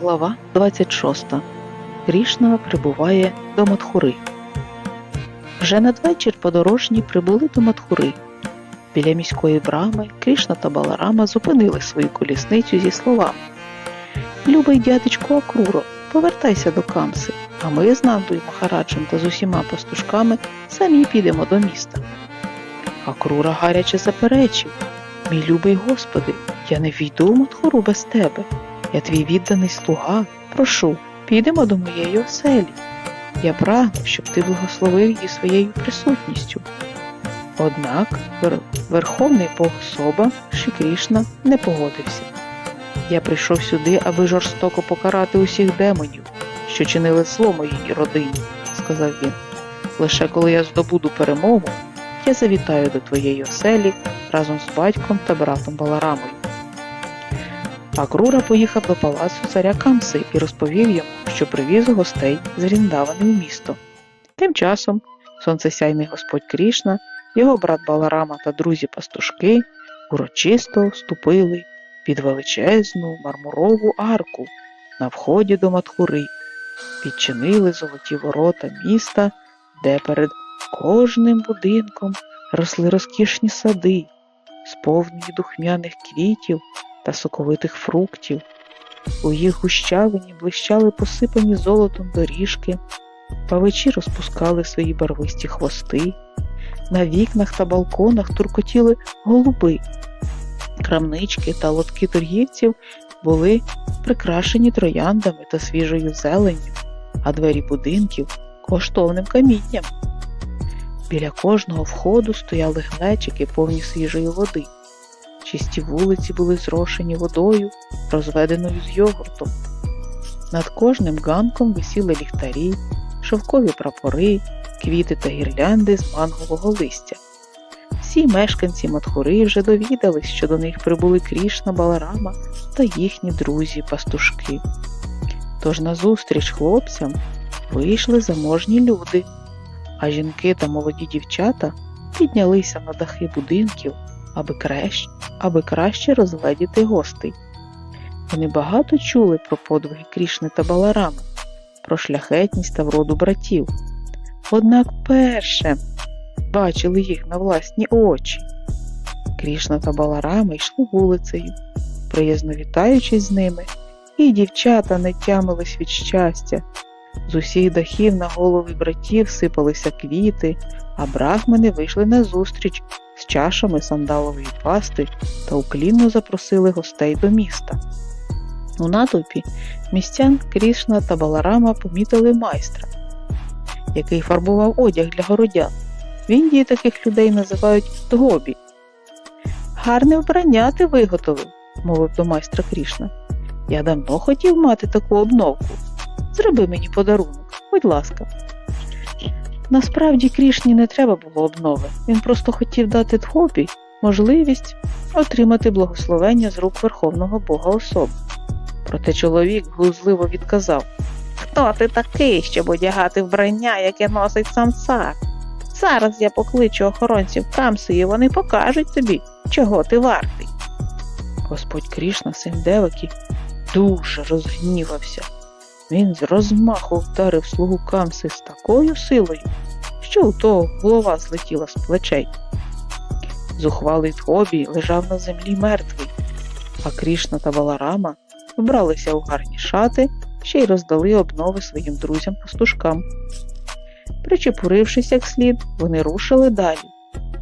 Глава 26. Крішна прибуває до Матхури. Вже надвечір подорожні прибули до Матхури. Біля міської брами Крішна та Баларама зупинили свою колісницю зі словами Любий дядечко Акруро, повертайся до Камси, а ми з Нандою Махараджем та з усіма пастушками самі підемо до міста. Акрура гаряче заперечив Мій любий Господи, я не війду в Матхуру без тебе. Я твій відданий слуга, прошу, підемо до моєї оселі. Я прагну, щоб ти благословив її своєю присутністю. Однак Верховний Бог Соба Ші Крішна не погодився. Я прийшов сюди, аби жорстоко покарати усіх демонів, що чинили зло моїй родині, сказав він. Лише коли я здобуду перемогу, я завітаю до твоєї оселі разом з батьком та братом Баларамою. Акрура поїхав до палацу царя Камси і розповів йому, що привіз гостей з Ріндавани в місто. Тим часом сонцесяйний господь Крішна, його брат Баларама та друзі-пастушки урочисто вступили під величезну мармурову арку на вході до Матхури, підчинили золоті ворота міста, де перед кожним будинком росли розкішні сади, сповнені духмяних квітів та соковитих фруктів. У їх гущавині блищали посипані золотом доріжки, павичі розпускали свої барвисті хвости, на вікнах та балконах туркотіли голуби. Крамнички та лотки торгівців були прикрашені трояндами та свіжою зеленню, а двері будинків коштовним камінням. Біля кожного входу стояли глечики повні свіжої води. Чисті вулиці були зрошені водою, розведеною з йогуртом. Над кожним ганком висіли ліхтарі, шовкові прапори, квіти та гірлянди з мангового листя. Всі мешканці Матхури вже довідались, що до них прибули Крішна Баларама та їхні друзі-пастушки. Тож назустріч хлопцям вийшли заможні люди, а жінки та молоді дівчата піднялися на дахи будинків, аби краще, аби краще розгледіти гостей. Вони багато чули про подвиги Крішни та Баларами, про шляхетність та вроду братів. Однак перше бачили їх на власні очі. Крішна та Баларами йшли вулицею, приязно вітаючись з ними, і дівчата не тямились від щастя. З усіх дахів на голови братів сипалися квіти, а брахмани вийшли на зустріч з чашами сандалової пасти та уклінно запросили гостей до міста. У натовпі містян Крішна та Баларама помітили майстра, який фарбував одяг для городян. В Індії таких людей називають дгобі. Гарне вбрання ти виготовив, мовив до майстра Крішна. Я давно хотів мати таку обновку. Зроби мені подарунок, будь ласка. Насправді Крішні не треба було обнови. Він просто хотів дати Дхобі можливість отримати благословення з рук Верховного Бога особи. Проте чоловік глузливо відказав Хто ти такий, щоб одягати вбрання, яке носить сам цар? Зараз я покличу охоронців Камси, і вони покажуть тобі, чого ти вартий. Господь Крішна, син дуже розгнівався. Він з розмаху вдарив слугу Камси з такою силою, що у того голова злетіла з плечей. Зухвалий Тхобі лежав на землі мертвий, а Крішна та Баларама вбралися у гарні шати, ще й роздали обнови своїм друзям-пастушкам. Причепурившись як слід, вони рушили далі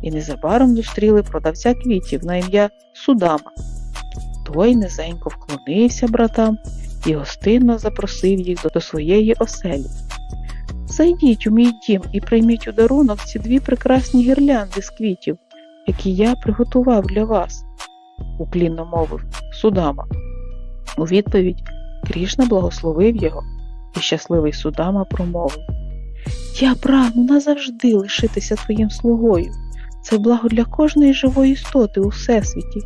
і незабаром зустріли продавця квітів на ім'я Судама. Той низенько вклонився братам і гостинно запросив їх до- своєї оселі. Зайдіть у мій дім і прийміть у дарунок ці дві прекрасні гірлянди з квітів, які я приготував для вас, уклінно мовив Судама. У відповідь Крішна благословив його, і щасливий Судама промовив Я прагну назавжди лишитися твоїм слугою. Це благо для кожної живої істоти у всесвіті.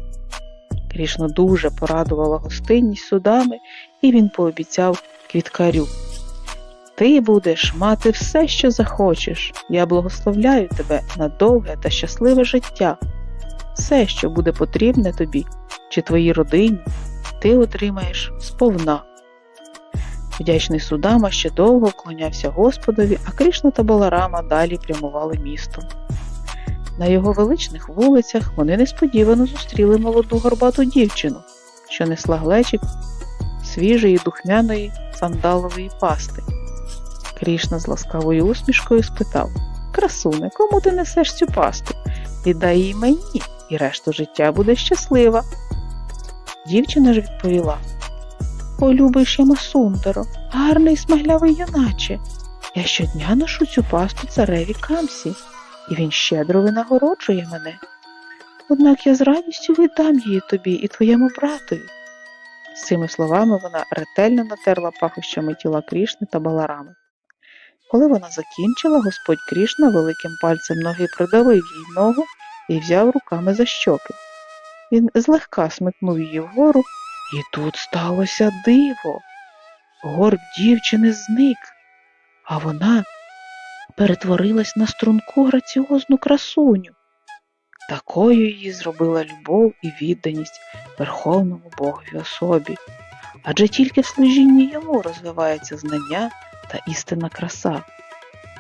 Крішна дуже порадувала гостинність судами, і він пообіцяв квіткарю. Ти будеш мати все, що захочеш. Я благословляю тебе на довге та щасливе життя. Все, що буде потрібне тобі чи твоїй родині, ти отримаєш сповна. Вдячний Судама ще довго вклонявся Господові, а Кришна та Баларама далі прямували містом. На його величних вулицях вони несподівано зустріли молоду горбату дівчину, що несла глечик свіжої духмяної сандалової пасти. Крішна з ласкавою усмішкою спитав Красуне, кому ти несеш цю пасту? Віддай її мені, і решту життя буде щаслива. Дівчина ж відповіла О, любий Шямасундаро, гарний смаглявий юначе. Я щодня ношу цю пасту цареві Камсі, і він щедро винагороджує мене. Однак я з радістю віддам її тобі і твоєму братові. З цими словами вона ретельно натерла пахощами тіла Крішни та Баларами. Коли вона закінчила, господь Крішна великим пальцем ноги придавив їй ногу і взяв руками за щоки. Він злегка смикнув її вгору, і тут сталося диво. Горб дівчини зник, а вона перетворилась на струнку граціозну красуню. Такою її зробила любов і відданість Верховному Богові особі, адже тільки в служінні йому розвивається знання та істинна краса.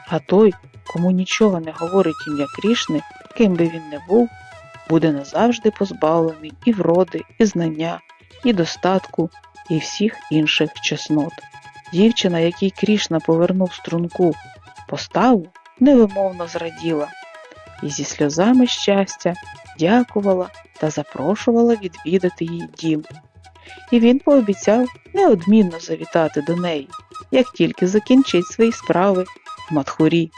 А той, кому нічого не говорить ім'я Крішни, ким би він не був, буде назавжди позбавлений і вроди, і знання, і достатку, і всіх інших чеснот. Дівчина, якій Крішна повернув струнку поставу, невимовно зраділа і зі сльозами щастя дякувала та запрошувала відвідати її дім. І він пообіцяв неодмінно завітати до неї, як тільки закінчить свої справи в Матхурі.